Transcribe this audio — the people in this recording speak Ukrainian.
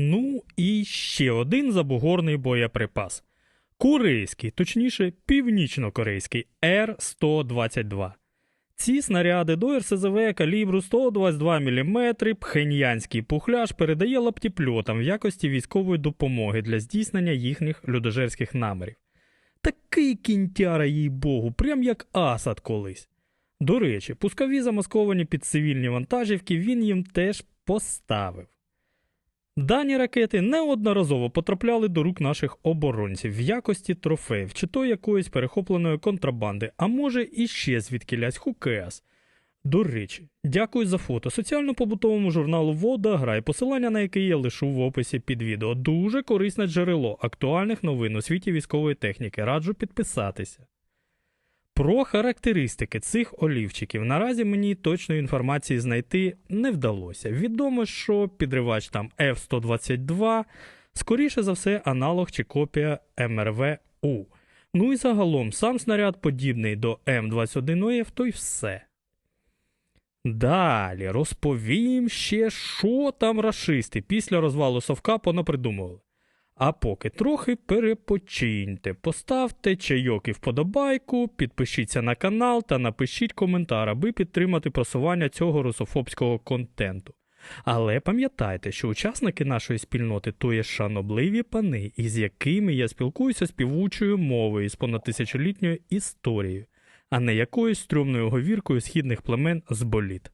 Ну і ще один забугорний боєприпас. Корейський, точніше, північно-корейський Р-122. Ці снаряди до РСЗВ калібру 122 мм пхеньянський пухляж передає лаптіпльотам в якості військової допомоги для здійснення їхніх людожерських намірів. Такий кінтяра, їй богу, прям як Асад колись. До речі, пускові замасковані під цивільні вантажівки він їм теж поставив. Дані ракети неодноразово потрапляли до рук наших оборонців в якості трофеїв, чи то якоїсь перехопленої контрабанди, а може іще звідкілясь хукеас. До речі, дякую за фото соціально-побутовому журналу Вода Грай, посилання на який я лишу в описі під відео. Дуже корисне джерело актуальних новин у світі військової техніки. Раджу підписатися. Про характеристики цих олівчиків наразі мені точної інформації знайти не вдалося. Відомо, що підривач там F-122, скоріше за все, аналог чи копія МРВ-У. Ну і загалом сам снаряд подібний до М21ОФ, то й все. Далі розповім ще, що там рашисти після розвалу совка понапридумували. А поки трохи перепочиньте, поставте чайок і вподобайку, підпишіться на канал та напишіть коментар, аби підтримати просування цього русофобського контенту. Але пам'ятайте, що учасники нашої спільноти то є шанобливі пани, із якими я спілкуюся співучою мовою з понад тисячолітньою історією, а не якоюсь струмною говіркою східних племен з боліт.